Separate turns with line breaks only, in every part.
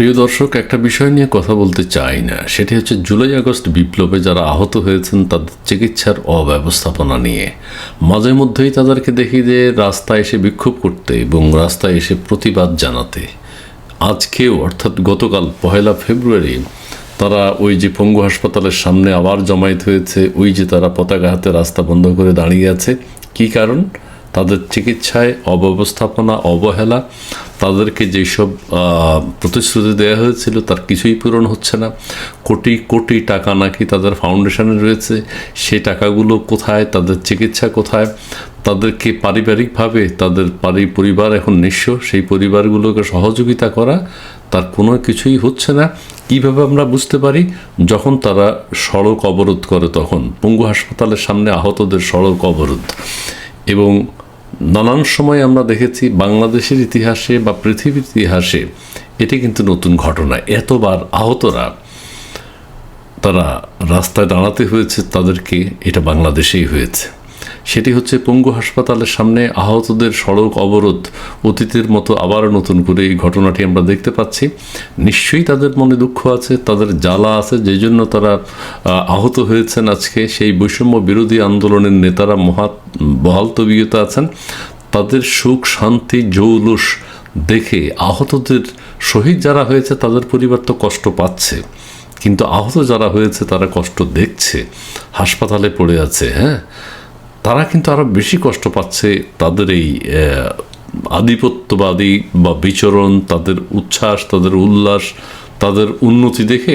প্রিয় দর্শক, একটা বিষয় নিয়ে কথা বলতে চাই না। সেটি হচ্ছে জুলাই আগস্ট বিপ্লবে যারা আহত হয়েছেন, তাদের চিকিৎসার অব্যবস্থাপনা নিয়ে। মাঝে মধ্যেই তাদেরকে দেখি যে রাস্তায় এসে বিক্ষোভ করতে এবং রাস্তায় এসে প্রতিবাদ জানাতে। আজকেও, অর্থাৎ গতকাল পহেলা ফেব্রুয়ারি, তারা ওই যে পঙ্গু হাসপাতালের সামনে আবার জমায়েত হয়েছে। ওই যে তারা পতাকা হাতে রাস্তা বন্ধ করে দাঁড়িয়ে আছে। কী কারণ? তাদের চিকিৎসায় অব্যবস্থাপনা, অবহেলা, তাদেরকে যেসব প্রতিশ্রুতি দেওয়া হয়েছিল তার কিছুই পূরণ হচ্ছে না। কোটি কোটি টাকা নাকি তাদের ফাউন্ডেশনে রয়েছে। সেই টাকাগুলো কোথায়, তাদের চিকিৎসা কোথায়? তাদেরকে পারিবারিকভাবে তাদের পারি, পরিবার এখন নিঃস্ব। সেই পরিবারগুলোকে সহযোগিতা করা তার কোনো কিছুই হচ্ছে না। কীভাবে আমরা বুঝতে পারি? যখন তারা সড়ক অবরোধ করে তখন। পঙ্গু হাসপাতালের সামনে আহতদের সড়ক অবরোধ। এবং নানান সময় আমরা দেখেছি বাংলাদেশের ইতিহাসে বা পৃথিবীর ইতিহাসে এটি কিন্তু নতুন ঘটনা। এতবার আহতরা তারা রাস্তায় দাঁড়াতে হয়েছে, তাদেরকে এটা বাংলাদেশেই হয়েছে। সেটি হচ্ছে পঙ্গু হাসপাতালের সামনে আহতদের সড়ক অবরোধ, অতীতের মতো আবার নতুন করে এই ঘটনাটি আমরা দেখতে পাচ্ছি। নিশ্চয়ই তাদের মনে দুঃখ আছে, তাদের জ্বালা আছে যেই জন্য তারা আহত হয়েছেন আজকে। সেই বৈষম্য বিরোধী আন্দোলনের নেতারা মহা বহাল তবিয়তে আছেন। তাদের সুখ, শান্তি, জৌলুস দেখে আহতদের শহীদ যারা হয়েছে, তাদের পরিবার তো কষ্ট পাচ্ছে। কিন্তু আহত যারা হয়েছে, তারা কষ্ট দেখছে। হাসপাতালে পড়ে আছে হ্যাঁ? তারা কিন্তু আরও বেশি কষ্ট পাচ্ছে তাদের এই আধিপত্যবাদী বা বিচরণ, তাদের উচ্ছ্বাস, তাদের উল্লাস, তাদের উন্নতি দেখে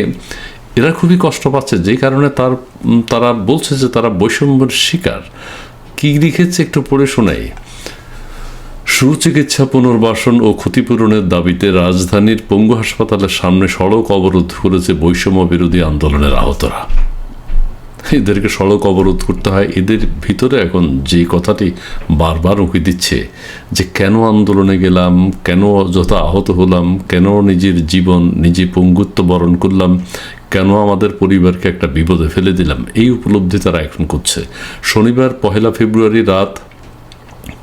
এরা খুবই কষ্ট পাচ্ছে। যে কারণে তার তারা বলছে যে তারা বৈষম্যের শিকার। কি লিখেছে একটু পড়ে শোনাই। সুচিকিৎসা পুনর্বাসন ও ক্ষতিপূরণের দাবিতে রাজধানীর পঙ্গু হাসপাতালের সামনে সড়ক অবরোধ করেছে বৈষম্য বিরোধী আন্দোলনের আহতরা। এদেরকে সড়ক অবরোধ করতে হয়। এদের ভিতরে এখন যে কথাটি বারবার উঁকি দিচ্ছে যে, কেন আন্দোলনে গেলাম, কেন অযথা আহত হলাম, কেন নিজের জীবন, নিজে পঙ্গুত্ব বরণ করলাম, কেন আমাদের পরিবারকে একটা বিপদে ফেলে দিলাম, এই উপলব্ধি তারা এখন করছে। শনিবার পহেলা ফেব্রুয়ারি রাত,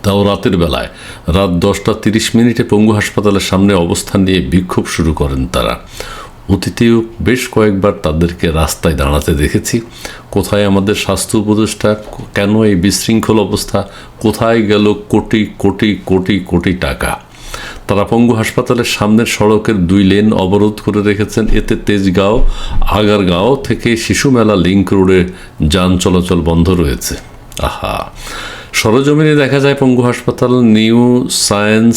তাও রাতের বেলায়, রাত দশটা তিরিশ মিনিটে পঙ্গু হাসপাতালের সামনে অবস্থান নিয়ে বিক্ষোভ শুরু করেন তারা। অতীতেও বেশ কয়েকবার তাদেরকে রাস্তায় দাঁড়াতে দেখেছি। কোথায় আমাদের স্বাস্থ্য উপদেষ্টা, কেন এই বিশৃঙ্খল অবস্থা, কোথায় গেল কোটি কোটি কোটি কোটি টাকা। তারা পঙ্গু হাসপাতালের সামনের সড়কের দুই লেন অবরোধ করে রেখেছেন এতে তেজগাঁও, আগারগাঁও থেকে শিশু মেলা লিংক রোডে যান চলাচল বন্ধ রয়েছে। আহা! সরজমিনে দেখা যায় পঙ্গু হাসপাতাল, নিউ সায়েন্স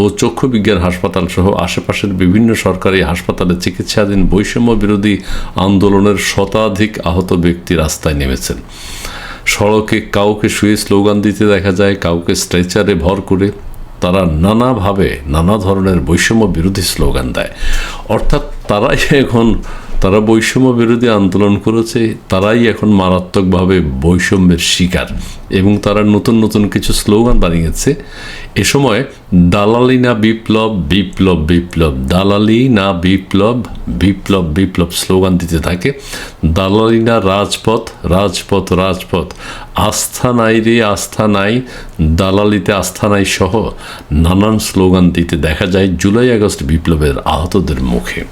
ও চক্ষু বিজ্ঞান হাসপাতাল সহ আশেপাশের বিভিন্ন সরকারি হাসপাতালে চিকিৎসাধীন বৈষম্য বিরোধী আন্দোলনের শতাধিক আহত ব্যক্তি রাস্তায় নেমেছেন। সড়কে কাউকে শুয়ে স্লোগান দিতে দেখা যায়, কাউকে স্ট্রেচারে ভর করে তারা নানাভাবে নানা ধরনের বৈষম্য বিরোধী স্লোগান দেয়। অর্থাৎ তারাই এখন তারা বৈষম্য বিরোধী আন্দোলন করেছে, তারাই এখন মারাত্মকভাবে বৈষম্যের শিকার এবং তারা নতুন নতুন কিছু স্লোগান বানিয়েছে। এ সময় দালালি না বিপ্লব বিপ্লব বিপ্লব, দালালি না বিপ্লব বিপ্লব বিপ্লব স্লোগান দিতে থাকে। দালালি না রাজপথ রাজপথ রাজপথ, আস্থা নাই রে, আস্থা নাই, দালালিতে আস্থা নাই সহ নানান স্লোগান দিতে দেখা যায় জুলাই আগস্ট বিপ্লবের আহতদের মুখে।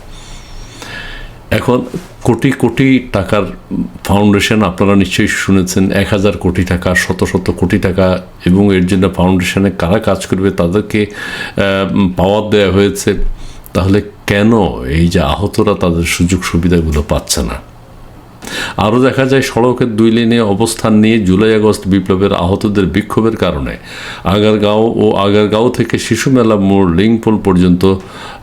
এখন কোটি কোটি টাকার ফাউন্ডেশন আপনারা নিশ্চয়ই শুনেছেন, এক হাজার কোটি টাকা, শত শত কোটি টাকা, এবং এর জন্য ফাউন্ডেশনে কারা কাজ করবে তাদেরকে পাওয়ার দেওয়া হয়েছে। তাহলে কেন এই যে আহতরা তাদের সুযোগ সুবিধাগুলো পাচ্ছে না? আরও দেখা যায় সড়কের দুই লেনে অবস্থান নিয়ে জুলাই আগস্ট বিপ্লবের আহতদের বিক্ষোভের কারণে। আগারগাঁও ও আগারগাঁও থেকে শিশু মেলা মোড় লিঙ্কপোল পর্যন্ত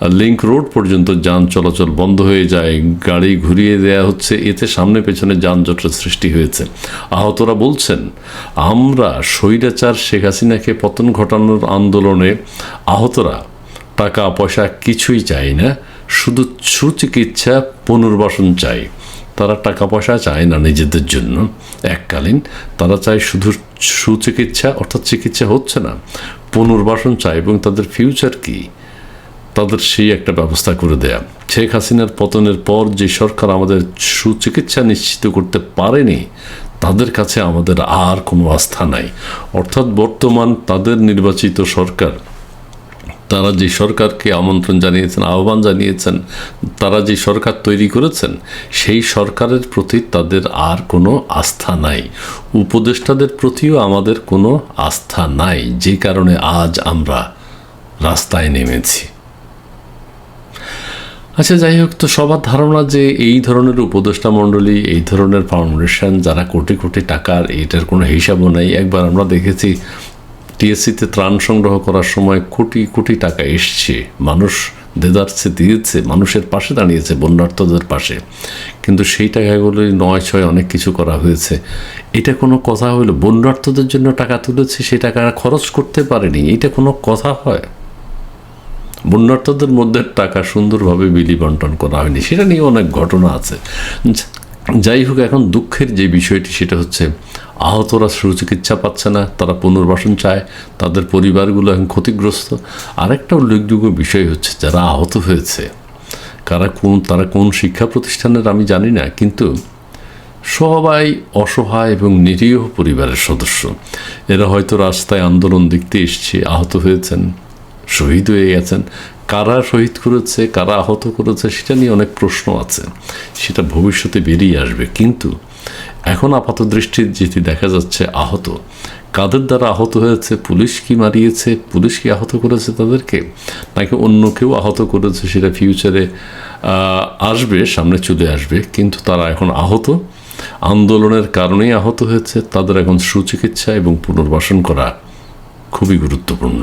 লিঙ্ক রোড পর্যন্ত যান চলাচল বন্ধ হয়ে যায়। গাড়ি ঘুরিয়ে দেওয়া হচ্ছে, এতে সামনে পেছনে যানজটের সৃষ্টি হয়েছে। আহতরা বলছেন, আমরা স্বৈরাচার শেখ হাসিনাকে পতন ঘটানোর আন্দোলনে আহতরা টাকা পয়সা কিছুই চাই না, শুধু সুচিকিৎসা, পুনর্বাসন চাই। তারা টাকা পয়সা চায় না নিজেদের জন্য, এককালীন। তারা চায় শুধু সুচিকিৎসা, অর্থাৎ চিকিৎসা হচ্ছে না, পুনর্বাসন চায় এবং তাদের ফিউচার কি? তাদের সেই একটা ব্যবস্থা করে দেয়া। শেখ হাসিনার পতনের পর যে সরকার আমাদের সুচিকিৎসা নিশ্চিত করতে পারেনি, তাদের কাছে আমাদের আর কোনো আস্থা নাই। অর্থাৎ বর্তমান তাদের নির্বাচিত সরকার তারা যে সরকারকে আমন্ত্রণ জানিয়েছেন, আহ্বান জানিয়েছেন, তারা যে সরকার তৈরি করেছেন, সেই সরকারের প্রতি তাদের আর কোনো আস্থা নাই। উপদেষ্টাদের প্রতিও আমাদের কোনো আস্থা নাই, যে কারণে আজ আমরা রাস্তায় নেমেছি। আচ্ছা যাই হোক, তো সবার ধারণা যে এই ধরনের উপদেষ্টা মণ্ডলী, এই ধরনের ফাউন্ডেশন, যারা কোটি কোটি টাকার, এটার কোনো হিসাবও নেই। একবার আমরা দেখেছি টিএসসিতে ত্রাণ সংগ্রহ করার সময় কোটি কোটি টাকা এসছে। মানুষ দেদারছে, দিয়েছে, মানুষের পাশে দাঁড়িয়েছে বন্যার্থদের পাশে। কিন্তু সেই টাকাগুলোই নয় ছয় অনেক কিছু করা হয়েছে। এটা কোনো কথা হলো বন্যার্থদের জন্য টাকা তুলেছে, সেই টাকা খরচ করতে পারেনি। এটা কোনো কথা হয়? বন্যার্থদের মধ্যে টাকা সুন্দরভাবে বিলি বন্টন করা হয়নি। সেটা নিয়ে অনেক ঘটনা আছে। যাই হোক, এখন দুঃখের যে বিষয়টি, সেটা হচ্ছে আহতরা সুচিকিৎসা পাচ্ছে না, তারা পুনর্বাসন চায়, তাদের পরিবারগুলো এখন ক্ষতিগ্রস্ত। আরেকটা উল্লেখযোগ্য বিষয় হচ্ছে, যারা আহত হয়েছে, কারা কোন, তারা কোন শিক্ষা প্রতিষ্ঠানের আমি জানি না, কিন্তু সবাই অসহায় এবং নিরীহ পরিবারের সদস্য। এরা হয়তো রাস্তায় আন্দোলন দেখতে এসছে, আহত হয়েছেন, শহীদ হয়ে গেছেন কারা শহীদ করেছে, কারা আহত করেছে, সেটা নিয়ে অনেক প্রশ্ন আছে। সেটা ভবিষ্যতে বেরিয়ে আসবে। কিন্তু এখন আপাত দৃষ্টির যেটি দেখা যাচ্ছে, আহত। কাদের দ্বারা আহত হয়েছে? পুলিশ কি মারিয়েছে? পুলিশ কি আহত করেছে তাদেরকে? নাকি অন্য কেউ আহত করেছে সেটা ফিউচারে আসবে, সামনে চলে আসবে। কিন্তু তারা এখন আহত। আন্দোলনের কারণেই আহত হয়েছে। তাদের এখন সুচিকিৎসা এবং পুনর্বাসন করা খুবই গুরুত্বপূর্ণ।